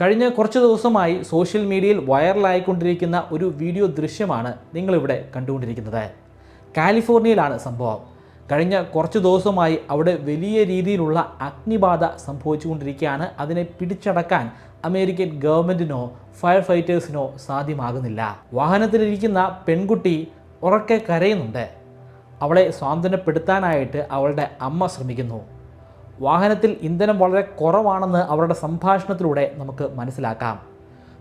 കഴിഞ്ഞ കുറച്ച് ദിവസമായി സോഷ്യൽ മീഡിയയിൽ വൈറലായിക്കൊണ്ടിരിക്കുന്ന ഒരു വീഡിയോ ദൃശ്യമാണ് നിങ്ങളിവിടെ കണ്ടുകൊണ്ടിരിക്കുന്നത്. കാലിഫോർണിയയിലാണ് സംഭവം. കഴിഞ്ഞ കുറച്ച് ദിവസമായി അവിടെ വലിയ രീതിയിലുള്ള അഗ്നിബാധ സംഭവിച്ചുകൊണ്ടിരിക്കുകയാണ്. അതിനെ പിടിച്ചടക്കാൻ അമേരിക്കൻ ഗവൺമെന്റിനോ ഫയർ ഫൈറ്റേഴ്സിനോ സാധ്യമാകുന്നില്ല. വാഹനത്തിലിരിക്കുന്ന പെൺകുട്ടി ഉറക്കെ കരയുന്നുണ്ട്. അവളെ സ്വാന്തനപ്പെടുത്താനായിട്ട് അവളുടെ അമ്മ ശ്രമിക്കുന്നു. വാഹനത്തിൽ ഇന്ധനം വളരെ കുറവാണെന്ന് അവരുടെ സംഭാഷണത്തിലൂടെ നമുക്ക് മനസ്സിലാക്കാം.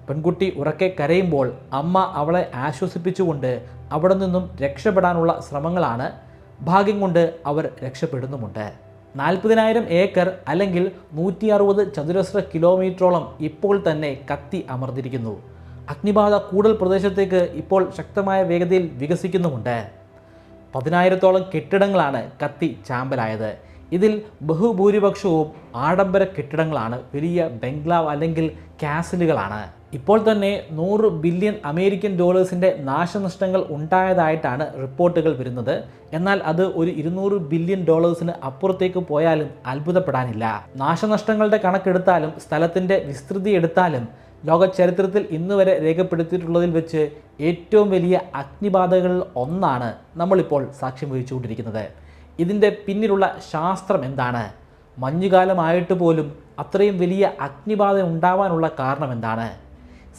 പെൺകുട്ടി ഉറക്കെ കരയുമ്പോൾ അമ്മ അവളെ ആശ്വസിപ്പിച്ചുകൊണ്ട് അവിടെ നിന്നും രക്ഷപ്പെടാനുള്ള ശ്രമങ്ങളാണ് ഭാഗ്യം കൊണ്ട് അവർ രക്ഷപ്പെടുന്നുമുണ്ട്. നാൽപ്പതിനായിരം ഏക്കർ അല്ലെങ്കിൽ നൂറ്റി അറുപത് ചതുരശ്ര കിലോമീറ്ററോളം ഇപ്പോൾ തന്നെ കത്തി അമർന്നിരിക്കുന്നു. അഗ്നിബാധ കൂടുതൽ പ്രദേശത്തേക്ക് ഇപ്പോൾ ശക്തമായ വേഗതയിൽ വികസിക്കുന്നുമുണ്ട്. പതിനായിരത്തോളം കെട്ടിടങ്ങളാണ് കത്തി ചാമ്പലായത്. ഇതിൽ ബഹുഭൂരിപക്ഷവും ആഡംബര കെട്ടിടങ്ങളാണ് വലിയ ബംഗ്ലാവ് അല്ലെങ്കിൽ കാസിലുകളാണ്. ഇപ്പോൾ തന്നെ നൂറ് ബില്യൺ അമേരിക്കൻ ഡോളേഴ്സിന്റെ നാശനഷ്ടങ്ങൾ ഉണ്ടായതായിട്ടാണ് റിപ്പോർട്ടുകൾ വരുന്നത്. എന്നാൽ അത് ഒരു ഇരുന്നൂറ് ബില്യൺ ഡോളേഴ്സിന് അപ്പുറത്തേക്ക് പോയാലും അത്ഭുതപ്പെടാനില്ല. നാശനഷ്ടങ്ങളുടെ കണക്കെടുത്താലും സ്ഥലത്തിന്റെ വിസ്തൃതി എടുത്താലും ലോക ചരിത്രത്തിൽ ഇന്ന് വരെ രേഖപ്പെടുത്തിയിട്ടുള്ളതിൽ വെച്ച് ഏറ്റവും വലിയ അഗ്നിബാധകളിൽ ഒന്നാണ് നമ്മളിപ്പോൾ സാക്ഷ്യം വഹിച്ചുകൊണ്ടിരിക്കുന്നത്. ഇതിന്റെ പിന്നിലുള്ള ശാസ്ത്രം എന്താണ്? മഞ്ഞുകാലമായിട്ട് പോലും അത്രയും വലിയ അഗ്നിബാധ ഉണ്ടാവാനുള്ള കാരണം എന്താണ്?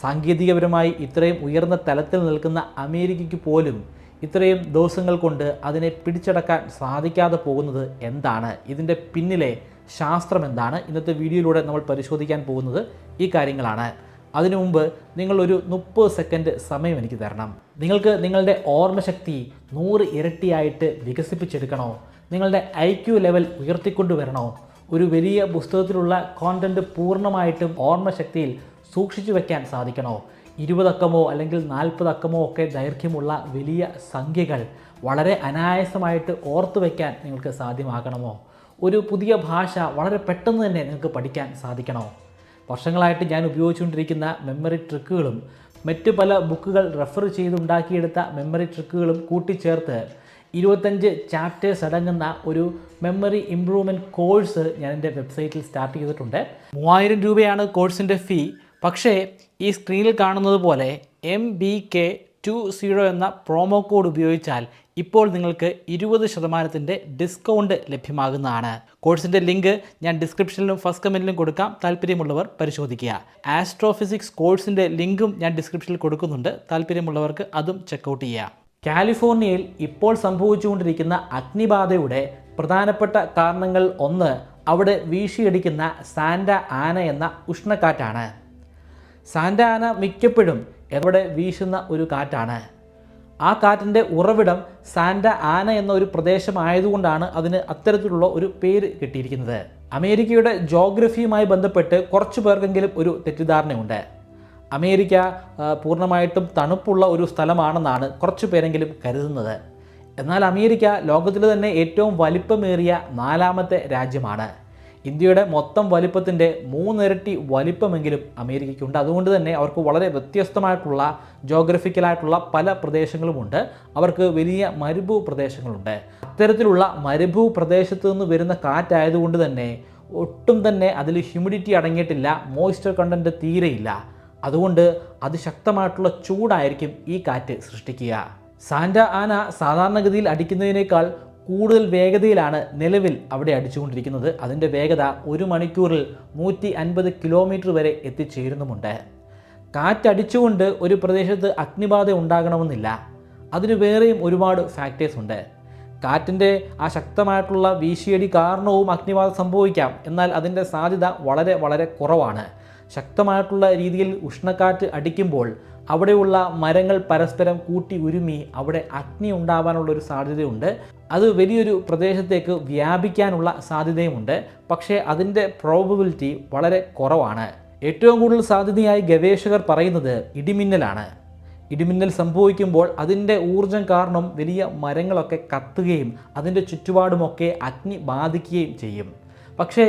സാങ്കേതികപരമായി ഇത്രയും ഉയർന്ന തലത്തിൽ നിൽക്കുന്ന അമേരിക്കയ്ക്ക് പോലും ഇത്രയും ദിവസങ്ങൾ കൊണ്ട് അതിനെ പിടിച്ചടക്കാൻ സാധിക്കാതെ പോകുന്നത് എന്താണ്? ഇതിന്റെ പിന്നിലെ ശാസ്ത്രം എന്താണ്? ഇന്നത്തെ വീഡിയോയിലൂടെ നമ്മൾ പരിശോധിക്കാൻ പോകുന്നത് ഈ കാര്യങ്ങളാണ്. അതിനു മുമ്പ് നിങ്ങളൊരു മുപ്പത് സെക്കൻഡ് സമയം എനിക്ക് തരണം. നിങ്ങൾക്ക് നിങ്ങളുടെ ഓർമ്മശക്തി നൂറ് ഇരട്ടിയായിട്ട് വികസിപ്പിച്ചെടുക്കണോ? നിങ്ങളുടെ ഐ ക്യു ലെവൽ ഉയർത്തിക്കൊണ്ടുവരണോ ഒരു വലിയ പുസ്തകത്തിലുള്ള കോണ്ടന്റ് പൂർണമായിട്ടും ഓർമ്മശക്തിയിൽ സൂക്ഷിച്ചു വയ്ക്കാൻ സാധിക്കണോ? ഇരുപതക്കമോ അല്ലെങ്കിൽ നാൽപ്പതക്കമോ ഒക്കെ ദൈർഘ്യമുള്ള വലിയ സംഖ്യകൾ വളരെ അനായാസമായിട്ട് ഓർത്തു വയ്ക്കാൻ നിങ്ങൾക്ക് സാധ്യമാകണമോ? ഒരു പുതിയ ഭാഷ വളരെ പെട്ടെന്ന് തന്നെ നിങ്ങൾക്ക് പഠിക്കാൻ സാധിക്കണോ? വർഷങ്ങളായിട്ട് ഞാൻ ഉപയോഗിച്ചുകൊണ്ടിരിക്കുന്ന മെമ്മറി ട്രിക്കുകളും മറ്റ് പല ബുക്കുകൾ റെഫർ ചെയ്തുണ്ടാക്കിയെടുത്ത മെമ്മറി ട്രിക്കുകളും കൂട്ടിച്ചേർത്ത് ഇരുപത്തഞ്ച് ചാപ്റ്റേഴ്സ് അടങ്ങുന്ന ഒരു മെമ്മറി ഇംപ്രൂവ്മെന്റ് കോഴ്സ് ഞാൻ എന്റെ വെബ്സൈറ്റിൽ സ്റ്റാർട്ട് ചെയ്തിട്ടുണ്ട്. മൂവായിരം രൂപയാണ് കോഴ്സിന്റെ ഫീ പക്ഷേ ഈ സ്ക്രീനിൽ കാണുന്നത് പോലെ M B K two zero എന്ന പ്രോമോ കോഡ് ഉപയോഗിച്ചാൽ ഇപ്പോൾ നിങ്ങൾക്ക് ഇരുപത് ശതമാനത്തിന്റെ ഡിസ്കൗണ്ട് ലഭ്യമാകുന്നതാണ്. കോഴ്സിന്റെ ലിങ്ക് ഞാൻ ഡിസ്ക്രിപ്ഷനിലും ഫസ്റ്റ് കമന്റിലും കൊടുക്കാം. താല്പര്യമുള്ളവർ പരിശോധിക്കുക. ആസ്ട്രോഫിസിക്സ് കോഴ്സിന്റെ ലിങ്കും ഞാൻ ഡിസ്ക്രിപ്ഷനിൽ കൊടുക്കുന്നുണ്ട്. താല്പര്യമുള്ളവർക്ക് അതും ചെക്കൗട്ട് ചെയ്യുക. കാലിഫോർണിയയിൽ ഇപ്പോൾ സംഭവിച്ചുകൊണ്ടിരിക്കുന്ന അഗ്നിബാധയുടെ പ്രധാനപ്പെട്ട കാരണങ്ങൾ ഒന്ന് അവിടെ വീശിയടിക്കുന്ന സാന്റ ആന എന്ന ഉഷ്ണക്കാറ്റാണ്. സാന്റ ആന മിക്കപ്പോഴും എവിടെ വീശുന്ന ഒരു കാറ്റാണ്. ആ കാറ്റിന്റെ ഉറവിടം സാന്റ ആന എന്ന ഒരു പ്രദേശമായതുകൊണ്ടാണ് അതിന് അത്തരത്തിലുള്ള ഒരു പേര് കിട്ടിയിരിക്കുന്നത്. അമേരിക്കയുടെ ജോഗ്രഫിയുമായി ബന്ധപ്പെട്ട് കുറച്ച് പേർക്കെങ്കിലും ഒരു തെറ്റിദ്ധാരണയുണ്ട്. അമേരിക്ക പൂർണമായിട്ടും തണുപ്പുള്ള ഒരു സ്ഥലമാണെന്നാണ് കുറച്ച് പേരെങ്കിലും കരുതുന്നത്. എന്നാൽ അമേരിക്ക ലോകത്തിൽ തന്നെ ഏറ്റവും വലിപ്പമേറിയ നാലാമത്തെ രാജ്യമാണ്. ഇന്ത്യയുടെ മൊത്തം വലിപ്പത്തിന്റെ മൂന്നിരട്ടി വലിപ്പമെങ്കിലും അമേരിക്കയ്ക്കുണ്ട്. അതുകൊണ്ട് തന്നെ അവർക്ക് വളരെ വ്യത്യസ്തമായിട്ടുള്ള ജോഗ്രഫിക്കലായിട്ടുള്ള പല പ്രദേശങ്ങളുമുണ്ട്. അവർക്ക് വലിയ മരുഭൂ പ്രദേശങ്ങളുണ്ട്. അത്തരത്തിലുള്ള മരുഭൂ പ്രദേശത്ത് നിന്ന് വരുന്ന കാറ്റായതുകൊണ്ട് തന്നെ ഒട്ടും തന്നെ അതിൽ ഹ്യൂമിഡിറ്റി അടങ്ങിയിട്ടില്ല മോയ്സ്ചർ കണ്ടന്റ് തീരെയില്ല. അതുകൊണ്ട് അതിശക്തമായിട്ടുള്ള ചൂടായിരിക്കും ഈ കാറ്റ് സൃഷ്ടിക്കുക. സാന്റ ആന സാധാരണഗതിയിൽ അടിക്കുന്നതിനേക്കാൾ കൂടുതൽ വേഗതയിലാണ് നിലവിൽ അവിടെ അടിച്ചുകൊണ്ടിരിക്കുന്നത്. അതിന്റെ വേഗത ഒരു മണിക്കൂറിൽ നൂറ്റി അൻപത് കിലോമീറ്റർ വരെ എത്തിച്ചേരുന്നുമുണ്ട്. കാറ്റടിച്ചുകൊണ്ട് ഒരു പ്രദേശത്ത് അഗ്നിബാധ ഉണ്ടാകണമെന്നില്ല. അതിന് വേറെയും ഒരുപാട് ഫാക്ടേഴ്സ് ഉണ്ട്. കാറ്റിന്റെ ആ ശക്തമായിട്ടുള്ള വീശിയടി കാരണവും അഗ്നിബാധ സംഭവിക്കാം. എന്നാൽ അതിന്റെ സാധ്യത വളരെ വളരെ കുറവാണ്. ശക്തമായിട്ടുള്ള രീതിയിൽ ഉഷ്ണക്കാറ്റ് അടിക്കുമ്പോൾ അവിടെയുള്ള മരങ്ങൾ പരസ്പരം കൂട്ടി ഉരുമി അവിടെ അഗ്നി ഉണ്ടാവാനുള്ള ഒരു സാധ്യതയുണ്ട്. അത് വലിയൊരു പ്രദേശത്തേക്ക് വ്യാപിക്കാനുള്ള സാധ്യതയുമുണ്ട്. പക്ഷേ അതിന്റെ പ്രോബബിലിറ്റി വളരെ കുറവാണ്. ഏറ്റവും കൂടുതൽ സാധ്യതയായി ഗവേഷകർ പറയുന്നത് ഇടിമിന്നലാണ്. ഇടിമിന്നൽ സംഭവിക്കുമ്പോൾ അതിന്റെ ഊർജം കാരണം വലിയ മരങ്ങളൊക്കെ കത്തുകയും അതിന്റെ ചുറ്റുപാടുമൊക്കെ അഗ്നി ബാധിക്കുകയും ചെയ്യും. പക്ഷേ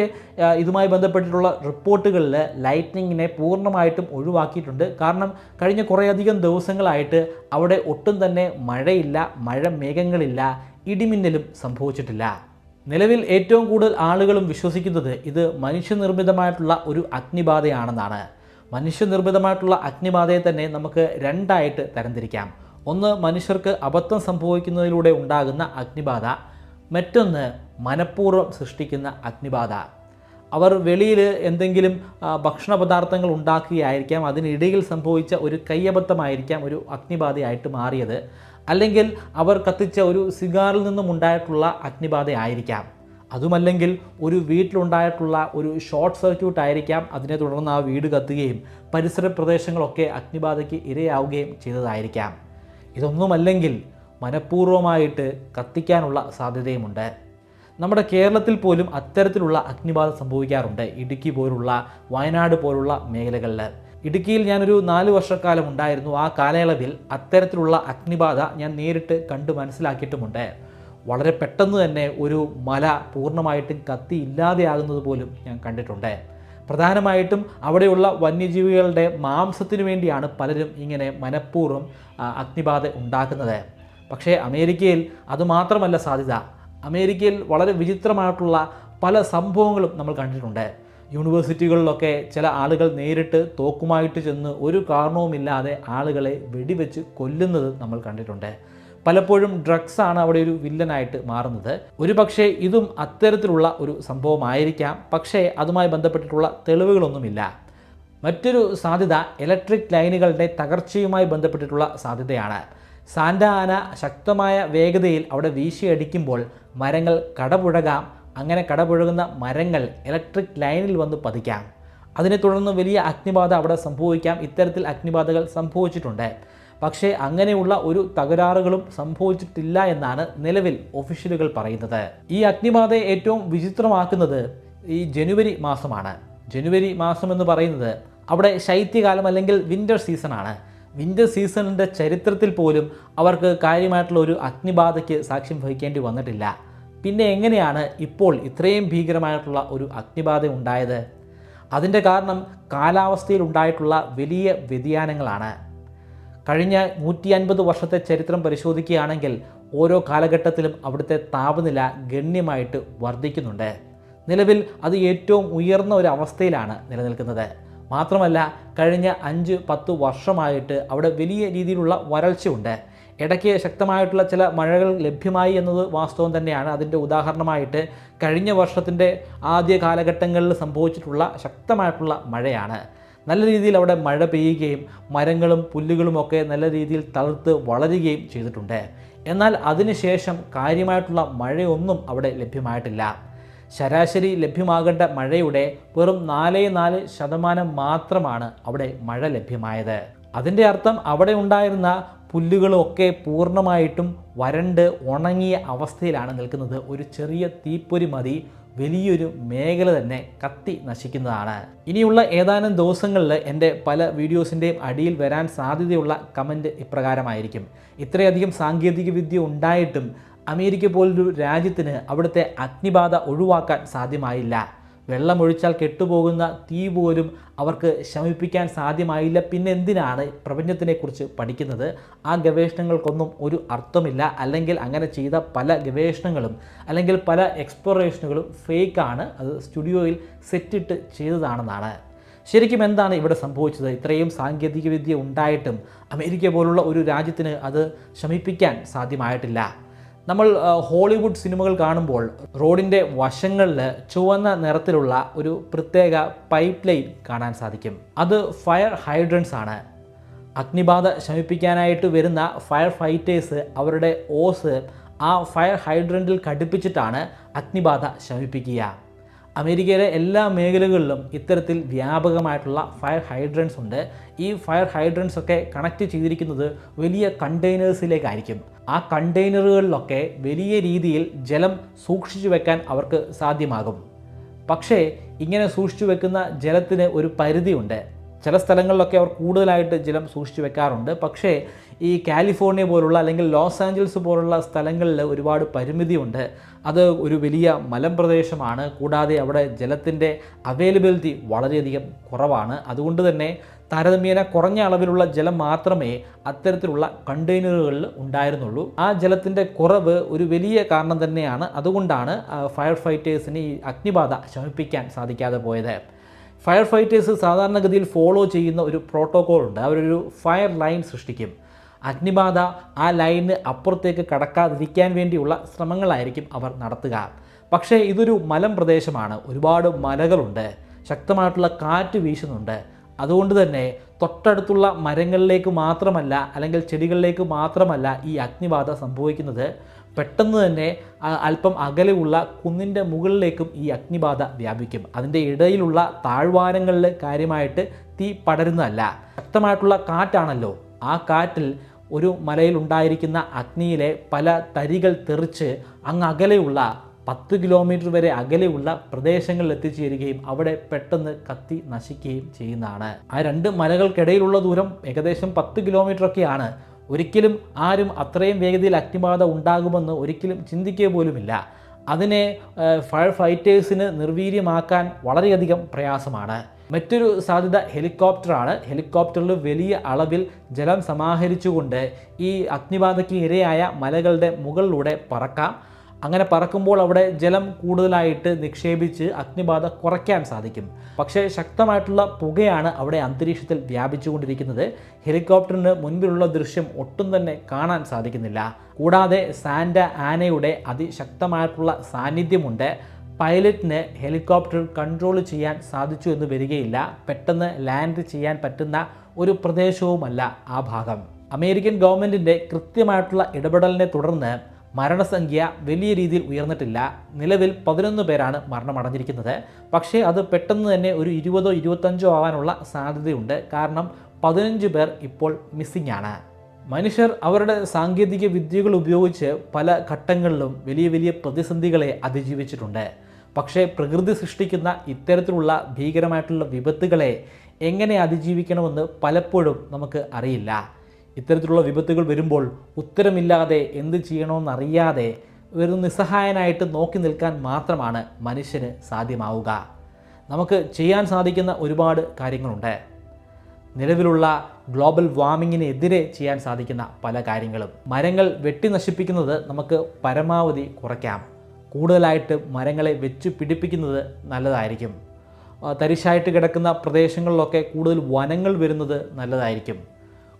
ഇതുമായി ബന്ധപ്പെട്ടിട്ടുള്ള റിപ്പോർട്ടുകളിൽ ലൈറ്റ്നിങ്ങിനെ പൂർണമായിട്ടും ഒഴിവാക്കിയിട്ടുണ്ട്. കാരണം കഴിഞ്ഞ കുറേയധികം ദിവസങ്ങളായിട്ട് അവിടെ ഒട്ടും തന്നെ മഴയില്ല മഴ മേഘങ്ങളില്ല ഇടിമിന്നലും സംഭവിച്ചിട്ടില്ല. നിലവിൽ ഏറ്റവും കൂടുതൽ ആളുകളും വിശ്വസിക്കുന്നത് ഇത് മനുഷ്യനിർമ്മിതമായിട്ടുള്ള ഒരു അഗ്നിബാധയാണെന്നാണ്. മനുഷ്യനിർമ്മിതമായിട്ടുള്ള അഗ്നിബാധയെ തന്നെ നമുക്ക് രണ്ടായിട്ട് തരംതിരിക്കാം. ഒന്ന് മനുഷ്യർക്ക് അബദ്ധം സംഭവിക്കുന്നതിലൂടെ ഉണ്ടാകുന്ന അഗ്നിബാധ. മറ്റൊന്ന് മനഃപൂർവം സൃഷ്ടിക്കുന്ന അഗ്നിബാധ. അവർ വെളിയിൽ എന്തെങ്കിലും ഭക്ഷണ പദാർത്ഥങ്ങൾ ഉണ്ടാക്കുകയായിരിക്കാം അതിനിടയിൽ സംഭവിച്ച ഒരു കയ്യബദ്ധമായിരിക്കാം ഒരു അഗ്നിബാധയായിട്ട് മാറിയത്. അല്ലെങ്കിൽ അവർ കത്തിച്ച ഒരു സിഗാറിൽ നിന്നും ഉണ്ടായിട്ടുള്ള അഗ്നിബാധയായിരിക്കാം അതുമല്ലെങ്കിൽ ഒരു വീട്ടിലുണ്ടായിട്ടുള്ള ഒരു ഷോർട്ട് സർക്യൂട്ട് ആയിരിക്കാം അതിനെ തുടർന്ന് ആ വീട് കത്തുകയും പരിസര പ്രദേശങ്ങളൊക്കെ അഗ്നിബാധയ്ക്ക് ഇരയാവുകയും ചെയ്തതായിരിക്കാം. ഇതൊന്നുമല്ലെങ്കിൽ മനഃപൂർവമായിട്ട് കത്തിക്കാനുള്ള സാധ്യതയുമുണ്ട്. നമ്മുടെ കേരളത്തിൽ പോലും അത്തരത്തിലുള്ള അഗ്നിബാധ സംഭവിക്കാറുണ്ട്. ഇടുക്കി പോലുള്ള വയനാട് പോലുള്ള മേഖലകളിൽ ഇടുക്കിയിൽ ഞാനൊരു നാല് വർഷക്കാലം ഉണ്ടായിരുന്നു. ആ കാലയളവിൽ അത്തരത്തിലുള്ള അഗ്നിബാധ ഞാൻ നേരിട്ട് കണ്ട് മനസ്സിലാക്കിയിട്ടുമുണ്ട്. വളരെ പെട്ടെന്ന് തന്നെ ഒരു മല പൂർണമായിട്ടും കത്തി ഇല്ലാതെയാകുന്നത് പോലും ഞാൻ കണ്ടിട്ടുണ്ട്. പ്രധാനമായിട്ടും അവിടെയുള്ള വന്യജീവികളുടെ മാംസത്തിനു വേണ്ടിയാണ് പലരും ഇങ്ങനെ മനഃപൂർവം അഗ്നിബാധ ഉണ്ടാക്കുന്നത്. പക്ഷേ അമേരിക്കയിൽ അതുമാത്രമല്ല സാധ്യത. അമേരിക്കയിൽ വളരെ വിചിത്രമായിട്ടുള്ള പല സംഭവങ്ങളും നമ്മൾ കണ്ടിട്ടുണ്ട്. യൂണിവേഴ്സിറ്റികളിലൊക്കെ ചില ആളുകൾ നേരിട്ട് തോക്കുമായിട്ട് ചെന്ന് ഒരു കാരണവുമില്ലാതെ ആളുകളെ വെടിവെച്ച് കൊല്ലുന്നത് നമ്മൾ കണ്ടിട്ടുണ്ട്. പലപ്പോഴും ഡ്രഗ്സാണ് അവിടെ ഒരു വില്ലനായിട്ട് മാറുന്നത്. ഒരു പക്ഷേ ഇതും അത്തരത്തിലുള്ള ഒരു സംഭവമായിരിക്കാം. പക്ഷേ അതുമായി ബന്ധപ്പെട്ടിട്ടുള്ള തെളിവുകളൊന്നുമില്ല. മറ്റൊരു സാധ്യത ഇലക്ട്രിക് ലൈനുകളുടെ തകർച്ചയുമായി ബന്ധപ്പെട്ടിട്ടുള്ള സാധ്യതയാണ്. സാന്റ ആന ശക്തമായ വേഗതയിൽ അവിടെ വീശിയടിക്കുമ്പോൾ മരങ്ങൾ കടപുഴകാം. അങ്ങനെ കടപുഴകുന്ന മരങ്ങൾ ഇലക്ട്രിക് ലൈനിൽ വന്ന് പതിക്കാം. അതിനെ തുടർന്ന് വലിയ അഗ്നിബാധ അവിടെ സംഭവിക്കാം. ഇത്തരത്തിൽ അഗ്നിബാധകൾ സംഭവിച്ചിട്ടുണ്ട്. പക്ഷേ അങ്ങനെയുള്ള ഒരു തകരാറുകളും സംഭവിച്ചിട്ടില്ല എന്നാണ് നിലവിൽ ഒഫീഷ്യലുകൾ പറയുന്നത്. ഈ അഗ്നിബാധയെ ഏറ്റവും വിചിത്രമാക്കുന്നത് ഈ ജനുവരി മാസമാണ്. ജനുവരി മാസം എന്ന് പറയുന്നത് അവിടെ ശൈത്യകാലം അല്ലെങ്കിൽ വിന്റർ സീസണാണ് വിന്റർ സീസണിന്റെ ചരിത്രത്തിൽ പോലും അവർക്ക് കാര്യമായിട്ടുള്ള ഒരു അഗ്നിബാധയ്ക്ക് സാക്ഷ്യം വഹിക്കേണ്ടി വന്നിട്ടില്ല. പിന്നെ എങ്ങനെയാണ് ഇപ്പോൾ ഇത്രയും ഭീകരമായിട്ടുള്ള ഒരു അഗ്നിബാധ ഉണ്ടായത്? അതിന്റെ കാരണം കാലാവസ്ഥയിൽ ഉണ്ടായിട്ടുള്ള വലിയ വ്യതിയാനങ്ങളാണ്. കഴിഞ്ഞ നൂറ്റി അൻപത് വർഷത്തെ ചരിത്രം പരിശോധിക്കുകയാണെങ്കിൽ ഓരോ കാലഘട്ടത്തിലും അവിടുത്തെ താപനില ഗണ്യമായിട്ട് വർദ്ധിക്കുന്നുണ്ട്. നിലവിൽ അത് ഏറ്റവും ഉയർന്ന ഒരു അവസ്ഥയിലാണ് നിലനിൽക്കുന്നത്. മാത്രമല്ല കഴിഞ്ഞ അഞ്ച് പത്ത് വർഷമായിട്ട് അവിടെ വലിയ രീതിയിലുള്ള വരൾച്ചയുണ്ട്. ഇടയ്ക്ക് ശക്തമായിട്ടുള്ള ചില മഴകൾ ലഭ്യമായി എന്നത് വാസ്തവം തന്നെയാണ്. അതിന്റെ ഉദാഹരണമായിട്ട് കഴിഞ്ഞ വർഷത്തിന്റെ ആദ്യ കാലഘട്ടങ്ങളിൽ സംഭവിച്ചിട്ടുള്ള ശക്തമായിട്ടുള്ള മഴയാണ്. നല്ല രീതിയിൽ അവിടെ മഴ പെയ്യുകയും മരങ്ങളും പുല്ലുകളുമൊക്കെ നല്ല രീതിയിൽ തളർത്ത് വളരുകയും ചെയ്തിട്ടുണ്ട്. എന്നാൽ അതിനുശേഷം കാര്യമായിട്ടുള്ള മഴയൊന്നും അവിടെ ലഭ്യമായിട്ടില്ല. ശരാശരി ലഭ്യമാകേണ്ട മഴയുടെ വെറും നാലേ നാല് ശതമാനം മാത്രമാണ് അവിടെ മഴ ലഭ്യമായത്. അതിന്റെ അർത്ഥം അവിടെ ഉണ്ടായിരുന്ന പുല്ലുകളൊക്കെ പൂർണമായിട്ടും വരണ്ട് ഉണങ്ങിയ അവസ്ഥയിലാണ് നിൽക്കുന്നത്. ഒരു ചെറിയ തീപ്പൊരി മതി വലിയൊരു മേഖല തന്നെ കത്തി നശിക്കുന്നതാണ്. ഇനിയുള്ള ഏതാനും ദിവസങ്ങളിൽ എന്റെ പല വീഡിയോസിന്റെയും അടിയിൽ വരാൻ സാധ്യതയുള്ള കമന്റ് ഇപ്രകാരമായിരിക്കും. ഇത്രയധികം സാങ്കേതിക വിദ്യ ഉണ്ടായിട്ടും അമേരിക്ക പോലൊരു രാജ്യത്തിന് അവിടുത്തെ അഗ്നിബാധ ഒഴിവാക്കാൻ സാധ്യമായില്ല. വെള്ളമൊഴിച്ചാൽ കെട്ടുപോകുന്ന തീ പോലും അവർക്ക് ശമിപ്പിക്കാൻ സാധ്യമായില്ല. പിന്നെ എന്തിനാണ് പ്രപഞ്ചത്തിനെക്കുറിച്ച് പഠിക്കുന്നത്? ആ ഗവേഷണങ്ങൾക്കൊന്നും ഒരു അർത്ഥമില്ല. അല്ലെങ്കിൽ അങ്ങനെ ചെയ്ത പല ഗവേഷണങ്ങളും അല്ലെങ്കിൽ പല എക്സ്പ്ലോറേഷനുകളും ഫേക്കാണ്. അത് സ്റ്റുഡിയോയിൽ സെറ്റിട്ട് ചെയ്തതാണെന്നാണ്. ശരിക്കും എന്താണ് ഇവിടെ സംഭവിച്ചത്? ഇത്രയും സാങ്കേതികവിദ്യ ഉണ്ടായിട്ടും അമേരിക്ക പോലുള്ള ഒരു രാജ്യത്തിന് അത് ശമിപ്പിക്കാൻ സാധ്യമായിട്ടില്ല. നമ്മൾ ഹോളിവുഡ് സിനിമകൾ കാണുമ്പോൾ റോഡിന്റെ വശങ്ങളിൽ ചുവന്ന നിറത്തിലുള്ള ഒരു പ്രത്യേക പൈപ്പ് ലൈൻ കാണാൻ സാധിക്കും. അത് ഫയർ ഹൈഡ്രൻസ് ആണ്. അഗ്നിബാധ ശമിപ്പിക്കാനായിട്ട് വരുന്ന ഫയർ ഫൈറ്റേഴ്സ് അവരുടെ ഓസ് ആ ഫയർ ഹൈഡ്രന്റിൽ ഘടിപ്പിച്ചിട്ടാണ് അഗ്നിബാധ ശമിപ്പിക്കുക. അമേരിക്കയിലെ എല്ലാ മേഖലകളിലും ഇത്തരത്തിൽ വ്യാപകമായിട്ടുള്ള ഫയർ ഹൈഡ്രൻസ് ഉണ്ട്. ഈ ഫയർ ഹൈഡ്രൻസ് ഒക്കെ കണക്ട് ചെയ്തിരിക്കുന്നത് വലിയ കണ്ടെയ്നേഴ്സിലേക്കായിരിക്കും. ആ കണ്ടെയ്നറുകളിലൊക്കെ വലിയ രീതിയിൽ ജലം സൂക്ഷിച്ചു വെക്കാൻ അവർക്ക് സാധ്യമാകും. പക്ഷേ ഇങ്ങനെ സൂക്ഷിച്ചു വെക്കുന്ന ജലത്തിന് ഒരു പരിധിയുണ്ട്. ചില സ്ഥലങ്ങളിലൊക്കെ അവർ കൂടുതലായിട്ട് ജലം സൂക്ഷിച്ചു വെക്കാറുണ്ട്. പക്ഷേ ഈ കാലിഫോർണിയ പോലുള്ള അല്ലെങ്കിൽ ലോസ് ആഞ്ചൽസ് പോലുള്ള സ്ഥലങ്ങളിൽ ഒരുപാട് പരിമിതിയുണ്ട്. അത് ഒരു വലിയ മലമ്പ്രദേശമാണ്. കൂടാതെ അവിടെ ജലത്തിന്റെ അവൈലബിലിറ്റി വളരെയധികം കുറവാണ്. അതുകൊണ്ട് തന്നെ താരതമ്യേന കുറഞ്ഞ അളവിലുള്ള ജലം മാത്രമേ അത്തരത്തിലുള്ള കണ്ടെയ്നറുകളിൽ ഉണ്ടായിരുന്നുള്ളൂ. ആ ജലത്തിന്റെ കുറവ് ഒരു വലിയ കാരണം തന്നെയാണ്. അതുകൊണ്ടാണ് ഫയർ ഫൈറ്റേഴ്സിന് ഈ അഗ്നിബാധ ശമിപ്പിക്കാൻ സാധിക്കാതെ പോയത്. ഫയർ ഫൈറ്റേഴ്സ് സാധാരണഗതിയിൽ ഫോളോ ചെയ്യുന്ന ഒരു പ്രോട്ടോകോൾ ഉണ്ട്. അവരൊരു ഫയർ ലൈൻ സൃഷ്ടിക്കും. അഗ്നിബാധ ആ ലൈനിന് അപ്പുറത്തേക്ക് കടക്കാതിരിക്കാൻ വേണ്ടിയുള്ള ശ്രമങ്ങളായിരിക്കും അവർ നടത്തുക. പക്ഷേ ഇതൊരു മലം പ്രദേശമാണ്. ഒരുപാട് മലകളുണ്ട്. ശക്തമായിട്ടുള്ള കാറ്റ് വീശുന്നുണ്ട്. അതുകൊണ്ട് തന്നെ തൊട്ടടുത്തുള്ള മരങ്ങളിലേക്ക് മാത്രമല്ല അല്ലെങ്കിൽ ചെടികളിലേക്ക് മാത്രമല്ല ഈ അഗ്നിബാധ സംഭവിക്കുന്നത്. പെട്ടെന്ന് തന്നെ അല്പം അകലെയുള്ള കുന്നിന്റെ മുകളിലേക്കും ഈ അഗ്നിബാധ വ്യാപിക്കും. അതിന്റെ ഇടയിലുള്ള താഴ്വാരങ്ങളിൽ കാര്യമായിട്ട് തീ പടരുന്നതല്ല. ശക്തമായിട്ടുള്ള കാറ്റാണല്ലോ. ആ കാറ്റിൽ ഒരു മലയിൽ ഉണ്ടായിരിക്കുന്ന അഗ്നിയിലെ പല തരികൾ തെറിച്ച് അങ്ങ് അകലെയുള്ള പത്ത് കിലോമീറ്റർ വരെ അകലെയുള്ള പ്രദേശങ്ങളിൽ എത്തിച്ചേരുകയും അവിടെ പെട്ടെന്ന് കത്തി നശിക്കുകയും ചെയ്യുന്നതാണ്. ആ രണ്ട് മലകൾക്കിടയിലുള്ള ദൂരം ഏകദേശം പത്ത് കിലോമീറ്റർ ഒക്കെയാണ് ഒരിക്കലും ആരും അത്രയും വേഗതയിൽ അഗ്നിബാധ ഉണ്ടാകുമെന്ന് ഒരിക്കലും ചിന്തിക്കുക പോലുമില്ല. അതിനെ ഫയർ ഫൈറ്റേഴ്സിന് നിർവീര്യമാക്കാൻ വളരെയധികം പ്രയാസമാണ്. മറ്റൊരു സാധ്യത ഹെലികോപ്റ്ററാണ്. ഹെലികോപ്റ്ററിൽ വലിയ അളവിൽ ജലം സമാഹരിച്ചുകൊണ്ട് ഈ അഗ്നിബാധയ്ക്ക് ഇരയായ മലകളുടെ മുകളിലൂടെ പറക്കാം. അങ്ങനെ പറക്കുമ്പോൾ അവിടെ ജലം കൂടുതലായിട്ട് നിക്ഷേപിച്ച് അഗ്നിബാധ കുറയ്ക്കാൻ സാധിക്കും. പക്ഷേ ശക്തമായിട്ടുള്ള പുകയാണ് അവിടെ അന്തരീക്ഷത്തിൽ വ്യാപിച്ചുകൊണ്ടിരിക്കുന്നത്. ഹെലികോപ്റ്ററിന് മുൻപിലുള്ള ദൃശ്യം ഒട്ടും തന്നെ കാണാൻ സാധിക്കുന്നില്ല. കൂടാതെ സാൻഡ ആനയുടെ അതിശക്തമായിട്ടുള്ള സാന്നിധ്യമുണ്ട്. പൈലറ്റിന് ഹെലികോപ്റ്റർ കൺട്രോൾ ചെയ്യാൻ സാധിച്ചു എന്ന് വരികയില്ല. പെട്ടെന്ന് ലാൻഡ് ചെയ്യാൻ പറ്റുന്ന ഒരു പ്രദേശവുമല്ല ആ ഭാഗം. അമേരിക്കൻ ഗവൺമെന്റിന്റെ കൃത്യമായിട്ടുള്ള ഇടപെടലിനെ തുടർന്ന് മരണസംഖ്യ വലിയ രീതിയിൽ ഉയർന്നിട്ടില്ല. നിലവിൽ പതിനൊന്ന് പേരാണ് മരണമടഞ്ഞിരിക്കുന്നത്. പക്ഷേ അത് പെട്ടെന്ന് തന്നെ ഒരു ഇരുപതോ ഇരുപത്തഞ്ചോ ആവാനുള്ള സാധ്യതയുണ്ട്. കാരണം പതിനഞ്ച് പേർ ഇപ്പോൾ മിസ്സിംഗ് ആണ് മനുഷ്യർ അവരുടെ സാങ്കേതിക വിദ്യകൾ ഉപയോഗിച്ച് പല ഘട്ടങ്ങളിലും വലിയ വലിയ പ്രതിസന്ധികളെ അതിജീവിച്ചിട്ടുണ്ട്. പക്ഷേ പ്രകൃതി സൃഷ്ടിക്കുന്ന ഇത്തരത്തിലുള്ള ഭീകരമായിട്ടുള്ള വിപത്തുകളെ എങ്ങനെ അതിജീവിക്കണമെന്ന് പലപ്പോഴും നമുക്ക് അറിയില്ല. ഇത്തരത്തിലുള്ള വിപത്തുകൾ വരുമ്പോൾ ഉത്തരമില്ലാതെ എന്ത് ചെയ്യണമെന്നറിയാതെ ഒരു നിസ്സഹായനായിട്ട് നോക്കി നിൽക്കാൻ മാത്രമാണ് മനുഷ്യന് സാധ്യമാവുക. നമുക്ക് ചെയ്യാൻ സാധിക്കുന്ന ഒരുപാട് കാര്യങ്ങളുണ്ട്. നിലവിലുള്ള ഗ്ലോബൽ വാർമിങ്ങിനെതിരെ ചെയ്യാൻ സാധിക്കുന്ന പല കാര്യങ്ങളും. മരങ്ങൾ വെട്ടി നശിപ്പിക്കുന്നത് നമുക്ക് പരമാവധി കുറയ്ക്കാം. കൂടുതലായിട്ട് മരങ്ങളെ വെച്ച് പിടിപ്പിക്കുന്നത് നല്ലതായിരിക്കും. തരിശായിട്ട് കിടക്കുന്ന പ്രദേശങ്ങളിലൊക്കെ കൂടുതൽ വനങ്ങൾ വരുന്നത് നല്ലതായിരിക്കും.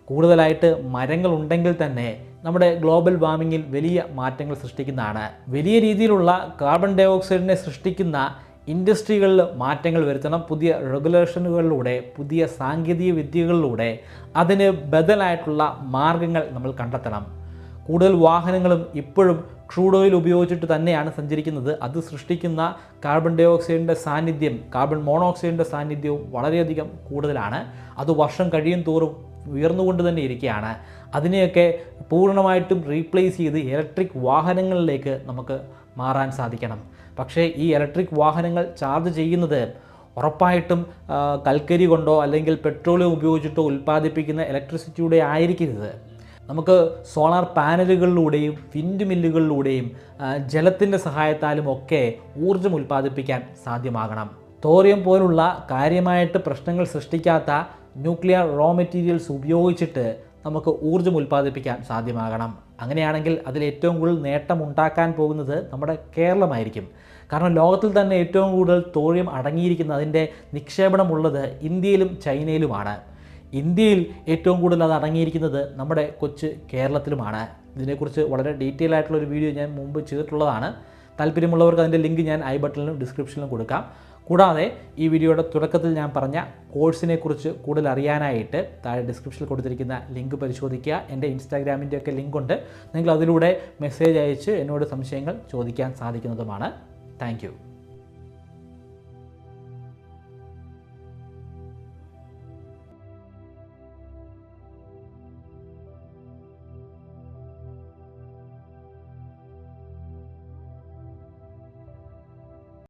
കൂടുതലായിട്ട് മരങ്ങൾ ഉണ്ടെങ്കിൽ തന്നെ നമ്മുടെ ഗ്ലോബൽ വാർമിങ്ങിൽ വലിയ മാറ്റങ്ങൾ സൃഷ്ടിക്കുന്നതാണ്. വലിയ രീതിയിലുള്ള കാർബൺ ഡൈ ഓക്സൈഡിനെ സൃഷ്ടിക്കുന്ന ഇൻഡസ്ട്രികളിൽ മാറ്റങ്ങൾ വരുത്തണം. പുതിയ റെഗുലേഷനുകളിലൂടെ പുതിയ സാങ്കേതിക വിദ്യകളിലൂടെ അതിന് ബദലായിട്ടുള്ള മാർഗങ്ങൾ നമ്മൾ കണ്ടെത്തണം. കൂടുതൽ വാഹനങ്ങളും ഇപ്പോഴും ക്രൂഡ് ഓയിൽ ഉപയോഗിച്ചിട്ട് തന്നെയാണ് സഞ്ചരിക്കുന്നത്. അത് സൃഷ്ടിക്കുന്ന കാർബൺ ഡൈ ഓക്സൈഡിന്റെ സാന്നിധ്യം കാർബൺ മോണോക്സൈഡിന്റെ സാന്നിധ്യവും വളരെയധികം കൂടുതലാണ്. അത് വർഷം കഴിയും തോറും ഉയർന്നുകൊണ്ട് തന്നെ ഇരിക്കുകയാണ്. അതിനെയൊക്കെ പൂർണമായിട്ടും റീപ്ലേസ് ചെയ്ത് ഇലക്ട്രിക് വാഹനങ്ങളിലേക്ക് നമുക്ക് മാറാൻ സാധിക്കണം. പക്ഷേ ഈ ഇലക്ട്രിക് വാഹനങ്ങൾ ചാർജ് ചെയ്യുന്നത് ഉറപ്പായിട്ടും കൽക്കരി കൊണ്ടോ അല്ലെങ്കിൽ പെട്രോളിയം ഉപയോഗിച്ചിട്ടോ ഉൽപ്പാദിപ്പിക്കുന്ന ഇലക്ട്രിസിറ്റിയുടെ ആയിരിക്കരുത്. നമുക്ക് സോളാർ പാനലുകളിലൂടെയും വിൻഡ് മില്ലുകളിലൂടെയും ജലത്തിന്റെ സഹായത്താലും ഒക്കെ ഊർജം ഉൽപ്പാദിപ്പിക്കാൻ സാധ്യമാകണം. തോറിയം പോലുള്ള കാര്യമായിട്ട് പ്രശ്നങ്ങൾ സൃഷ്ടിക്കാത്ത ന്യൂക്ലിയർ റോ മെറ്റീരിയൽസ് ഉപയോഗിച്ചിട്ട് നമുക്ക് ഊർജം ഉൽപ്പാദിപ്പിക്കാൻ സാധ്യമാകണം. അങ്ങനെയാണെങ്കിൽ അതിൽ ഏറ്റവും കൂടുതൽ നേട്ടം ഉണ്ടാക്കാൻ പോകുന്നത് നമ്മുടെ കേരളമായിരിക്കും. കാരണം ലോകത്തിൽ തന്നെ ഏറ്റവും കൂടുതൽ തോഴിയം അടങ്ങിയിരിക്കുന്ന അതിന്റെ നിക്ഷേപണമുള്ളത് ഇന്ത്യയിലും ചൈനയിലുമാണ്. ഇന്ത്യയിൽ ഏറ്റവും കൂടുതൽ അത് അടങ്ങിയിരിക്കുന്നത് നമ്മുടെ കൊച്ച് കേരളത്തിലുമാണ്. ഇതിനെക്കുറിച്ച് വളരെ ഡീറ്റെയിൽ ആയിട്ടുള്ള ഒരു വീഡിയോ ഞാൻ മുമ്പ് ചെയ്തിട്ടുള്ളതാണ്. താല്പര്യമുള്ളവർക്ക് അതിന്റെ ലിങ്ക് ഞാൻ ഐ ബട്ടണിലും ഡിസ്ക്രിപ്ഷനിലും കൊടുക്കാം. കൂടാതെ ഈ വീഡിയോയുടെ തുടക്കത്തിൽ ഞാൻ പറഞ്ഞ കോഴ്സിനെ കുറിച്ച് കൂടുതൽ അറിയാനായിട്ട് താഴെ ഡിസ്ക്രിപ്ഷനിൽ കൊടുത്തിരിക്കുന്ന ലിങ്ക് പരിശോധിക്കുക. എന്റെ ഇൻസ്റ്റാഗ്രാമിന്റെ ഒക്കെ ലിങ്ക് ഉണ്ട്. നിങ്ങൾ അതിലൂടെ മെസ്സേജ് അയച്ച് എന്നോട് സംശയങ്ങൾ ചോദിക്കാൻ സാധിക്കുന്നതുമാണ്. താങ്ക്